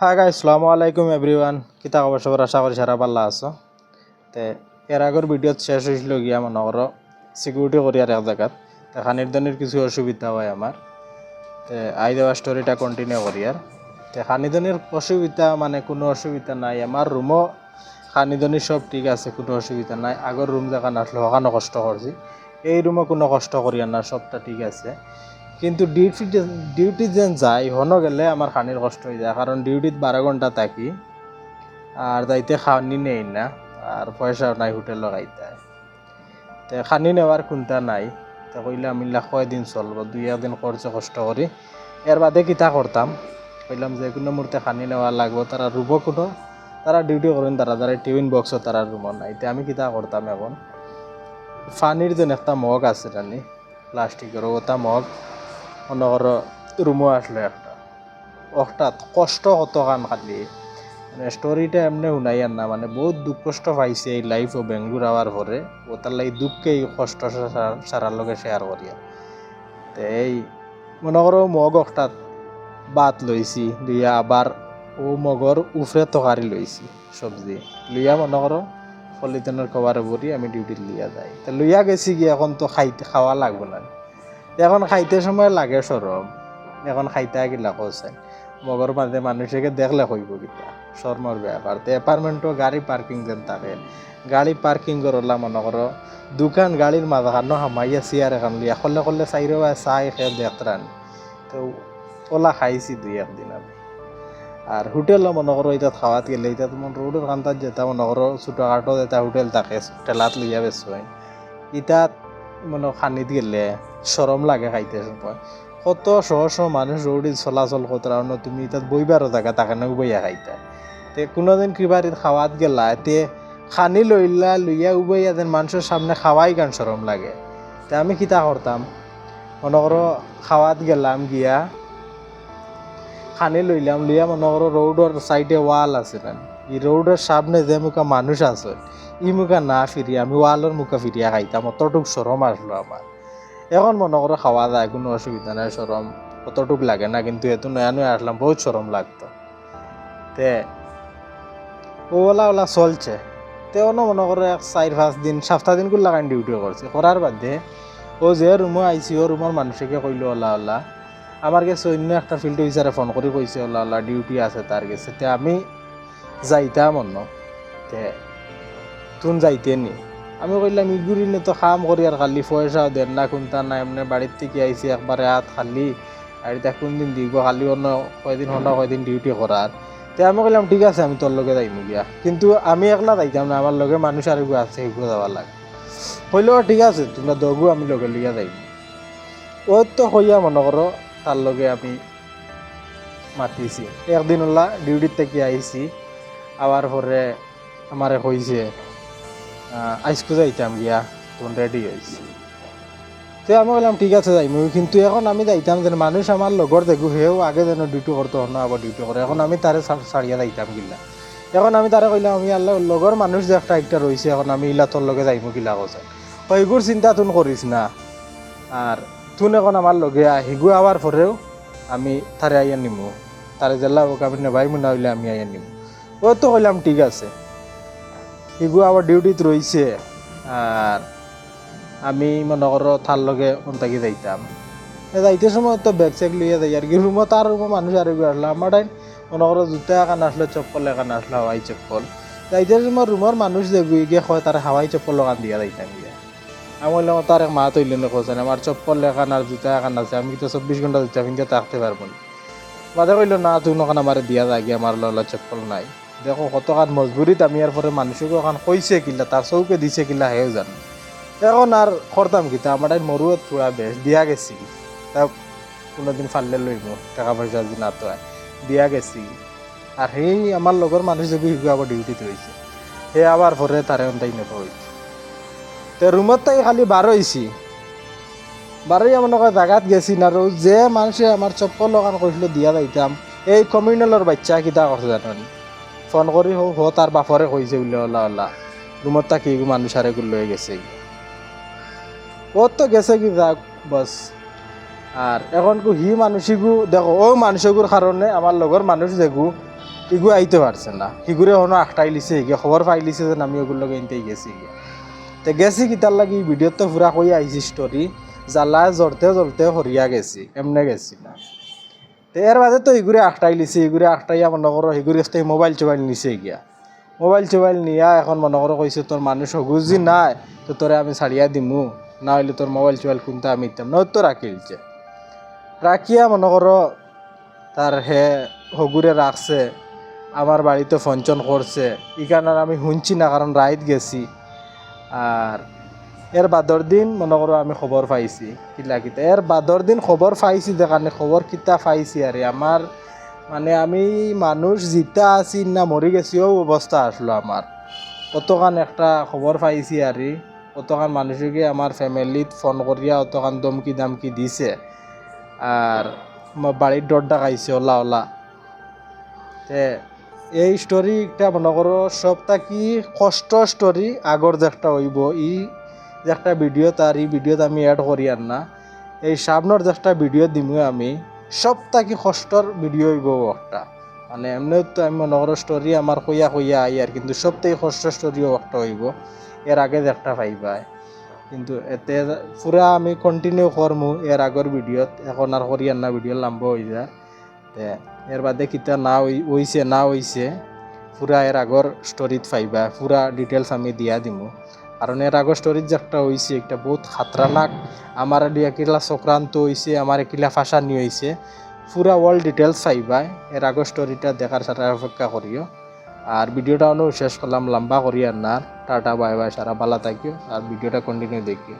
হ্যাঁ গাই আসসালামু আলাইকুম এভরিওয়ান কিতা খবর সবার আশা করি সারা পাল্লা আছো তে এর আগের ভিডিওত শেষ হয়েছিল গিয়া মনে করো সিকিউরিটি করি আর এক জায়গাত তে খানির দনির কিছু অসুবিধা হয় আমার তে আই দেওয়া স্টোরিটা কন্টিনিউ করি আর তে খানিদনির অসুবিধা মানে কোনো অসুবিধা নাই আমার রুমও খানিদনি সব ঠিক আছে কোনো অসুবিধা নাই আগর রুম যেখান আসলো ওখানে কষ্ট করছি এই রুমও কোনো কষ্ট করি আর না সবটা ঠিক আছে কিন্তু ডিউটি ডিউটি যেন যাই, হনো গেলে আমার খানির কষ্ট হয়ে যায়, কারণ ডিউটিত বারো ঘণ্টা থাকি, আর যাইতে খানি নেই না, আর পয়সাও নাই হোটেলও খাইতে। তে খানি নেওয়ার কোনটা নাই, তে কইলাম মিল্লা কয়দিন চলব, দুই একদিন করছে কষ্ট করি। এর বাদে কিতা করতাম, কইলাম যে কোনো মুহূর্তে খানি নেওয়া লাগবো, তারা রুব কোনো, তারা ডিউটি করেন, তারা তারা টিফিন বক্সও তারা রুমও নাই। তে আমি কিতা করতাম এখন ফানির যেন একটা মগ আছে জানি প্লাস্টিকের ওটা মগ। মনে করো আসলো একটা। অর্থাৎ কষ্ট কত কান খালি। মানে স্টোরিটা এমনি শুনাই আর না মানে বহুত দুঃখ কষ্ট পাইছে এই লাইফ ও বেঙ্গলোর আওয়ার পরে ও তার লাগে দুঃখকে এই কষ্ট সারা- সারার লগে শেয়ার করি তো এই, মনে করো মগ অর্থাৎ বাত লইছি লইয়া আবার ও মগর উফরে তকারি লইছি সবজি লইয়া মনে করো পলিথিনের কভারে ভরি আমি ডিউটিত লইয়া যাই তো লইয়া গেছি কি এখন তো খাইতে খাওয়া লাগবে না। এখন খাইতে সময় লাগে সরম এখন খাইতে গিলা কৌছেন মগর মাঝে মানুষকে দেখলে কইব কিতা। শর্মর ব্যাপার তো এপার্টমেন্টও গাড়ি পার্কিং যেন থাকে। গাড়ি পার্কিং করলা মনে করো দোকান গাড়ির মাঝখানো হামাইয়া চেয়ার এখন লিয়া। কলে কলে চাইরো চাই খেয়ে দেখতারান তো ওলা খাইছি দুই একদিন আমি। আর হোটেলও মনে করো এটা খাওয়াত গেলে। এটা তোমার রোডের কান্তার যেটা মনে করো ছোটোখাটো এটা হোটেল থাকে ঠেলাত লইয়া হয় ইটাত মনে খানিত গেলে সরম লাগে খাইতে সময় কত শহ শহ মানুষ রোডে চলাচল কতরানো তুমি তাত বইবারও থাকা তাকে বইয়া খাইতা। তে কোনোদিন কিবারিত খাওয়াত গেলা, তে খানি লইলা লইয়া উবাইয়া যেন মানুষের সামনে খাওয়াই গান সরম লাগে। তে আমি কিতা করতাম, মনে করো খাওয়াত গেলাম গিয়া, খানি লইলাম, লইয়া মনে করো রোডের সাইডে ওয়াল আছে না, এই রোডের সামনে যে মুখা মানুষ আছে ই মুখা না ফিরিয়া, আমি ওয়ালের মুখা ফিরিয়া খাইতাম অতটুক সরম আসলো আমার এখন মনে করো খাওয়া যায়, কোনো অসুবিধা নাই সরম অতটুক লাগে না, কিন্তু এত নয়া নয়া আসলাম বহুত সরম লাগতো। তে, ওলা ওলা চলছে। তেও না মনে করো চার পাঁচ দিন, সাতটা দিন করে লাগাই ডিউটি করছে করার বাদে ও যে রুমে আইসি ও রুমের মানুষকে কইলো, ওলা ওলা। আমার কাছে অন্য একটা ফিল্ড অফিসারে ফোন করে কইছে ওলা ওলা ডিউটি আছে তার কাছে তে, আমি যাইতাম অন্য। তে তুন যাইতে নি। আমি কইলাম ইগুরি নে তো কাম করি আর খালি পয়সাও দেন না কোনটা নাই, এমনি বাড়ির থেকে আইসি একবারে হাত খালি। আর এটা কোন দিন দিব, খালি অন্য কয়দিন হন্ডা কয়দিন ডিউটি করার। তে আমি কইলাম, ঠিক আছে, আমি তোর লগে যাইমু গিয়া। কিন্তু আমি একলা যাইতাম না, আমার লগে মানুষ আর আছে এগুলো যাওয়ার লাগে। কইলেও ঠিক আছে, তোমরা দগু, আমি লগে লিয়া যাইম। ও তো হইয়া মনে করো, তার লগে আমি মাতিছি। একদিন ওলা ডিউটির থেকে আইছি, আবার পরে আমারে কইছে আইসকু যাইতাম গিয়া, তখন রেডি হয়েছি তো আমি বললাম ঠিক আছে যাইমু কিন্তু এখন আমি যাইতাম যেন মানুষ আমার লগর দেখো সেও আগে যেন ডিউটি করতো অন্য আবার ডিউটি করে এখন আমি তারে ছাড়িয়া যাইতাম গিলা। এখন আমি তারে কইলাম, আমি আল্লাহ লগর মানুষ যে একটা একটা রয়েছে এখন আমি ইলা তোর লগে যাইমু গিলা কৈছে। সেইগুর চিন্তা তুন করিস না। আর তুন এখন আমার লগে হিগু আবার পরেও আমি তারে আইয়া নিমু। তারে জেলা হোক আমি নেবাইমু না হইলে আমি আইয়া নিমু। ও তো কইলাম, ঠিক আছে। হিগু আবার ডিউটিত রয়েছে আর আমি মনে করো তার লগে অন্তাকি যাইতাম। যাইতে সময় তো ব্যাগ চেক লিয়ে যাই আর কি রুমত আর রুমে মানুষ আর এগুলো আসলো আমার টাইম মনে করো জুতা এখান আসলো চপ্পল এখান আসলো হাওয়াই চপ্পল। যাইতে সময় রুমের মানুষ যে গুই গিয়ে কয় তার হাওয়াই চপ্পল লাগান দিয়া যাইতাম আমি বললাম তার এক মা তৈলেন কোথায় আমার চপ্পল এখান আর জুতা এখান আছে, আমি তো চব্বিশ ঘণ্টা জুতা পিনতে থাকতে পারব না বাদে কইলো, না তুই নখান আমার দিয়া যায় আমার ললা চপ্পল নাই। দেখো কতখান মজবুরিত আমি আর পরে মানুষকে ওখান কইছে কিলা তার চৌকে দিছে কিলা হেও জানো। এখন আর করতাম কিতা আমার মরুত পুরা বেশ দিয়া গেছি। তা কোনোদিন ফাললে লইব টাকা পয়সা যদি না তো দিয়া গেছি। আর সেই আমার লগৰ মানুহ যদি আবার ডিউটিত রয়েছে সে আবার পরে তারে অন্তাই নেব তো রুমত তাই খালি বার হয়েছি বারোই কয় জাগাত গেছি না যে মানুষে আমার চপ্পল লগান কৈছিল দিয়া যাইতাম, এই কমিউনেলৰ বাচ্চা কিতা করছে জানি ফোন কৰি হো হো তার বাপরে কইছে বলে ওলা ওলা রুমত তাকি মানুষ আরে লৈ গেছে। ও তো গেছে কি যাক বস আর এখন কো হি মানুষিগু দেখো ও মানুষগুর কারণে আমার লগর মানুষ যেগু ইগু আইতে পারছে না। সিগুরে হনো আখটাই লিছে গিয়ে খবর পাই লিছে যে আমি ওগুলো কিনতেই গেছি গিয়া তে গেছি কিতার লাগি ভিডিওত তো পুরা কই আইছি স্টোরি জ্বালা জ্বলতে জ্বলতে হরিয়া গেছি, এমনে গেছি না। তে এর বাদে তো ইগুরে আখটাই লিছে, ইগুরে আখটাইয়া মনে করো একটা মোবাইল চোবাইল নিছে গিয়া। মোবাইল চোবাইল নিয়া এখন মনে করো কইছে তোর মানুষ হগুজি নাই, তো তোরে আমি ছাড়িয়া দিমু। না হইলে তোর মোবাইল চোবাইল কোনটা আমি দিতাম না তো রাখিলছে রাখিয়া মনে করো তার হে হগুরে রাখছে আমার বাড়িতে ফঞ্চন করছে ইখানে আর আমি শুনছি না কারণ রাইত গেছি। আর এর বাদর দিন মনে করো আমি খবর পাইছি। কিলা কিতা বাদর দিন খবর পাইছি দেখানে খবর কিতা পাইছি আরে আমার মানে আমি মানুষ জিতা আছি না মরি গেছিও অবস্থা আসলো আমার অতখান একটা খবর পাইছি আর অতখান মানুষকে আমার ফ্যামিলিত ফোন করিয়া অতখান দমকি দামকি দিছে। আর আমার বাড়ির ডর ডাকাইছে ওলা ওলা তে, এই স্টোরিটা মনে করো সবটা কি কষ্ট স্টোরি আগর যে একটা হইব, ই যে একটা ভিডিও তার এই ভিডিওত আমি অ্যাড করি আর না এই সামনের যে একটা ভিডিও দিমু আমি সবটা কি কষ্টর ভিডিও হইব একটা মানে এমনি তো আমি করো স্টোরি আমার কইয়া কইয়া আই আর কিন্তু সবথেকে কষ্ট স্টোরিও একটা হইব। এর আগে যে একটা পাইবাই। কিন্তু এতে পুরা আমি কন্টিনিউ করমু এর আগর ভিডিওত। এখন আর করি আর না ভিডিও লম্বা হয়ে যায়। এর বাদে কিতা না হই- হইছে না হইছে পুরা এর আগর স্টোরিত পাইবা পুরা ডিটেলস আমি দিয়া দিমু। কারণ এর আগে স্টোরিত যে একটা বহুত খাতরানাক আমার দিয়া কিলা চক্রান্ত হইছে, আমার কিলা ফাঁসানি হয়েছে পুরা ওয়ার্ল্ড ডিটেলস চাইবাই এর আগে স্টোরিটা দেখার সাথে অপেক্ষা করিও। আর ভিডিওটা অনু শেষ করলাম, লম্বা করি আর না। টাটা বাই বাই সারা ভালো থাকিও। আর ভিডিওটা কন্টিনিউ দেখিও।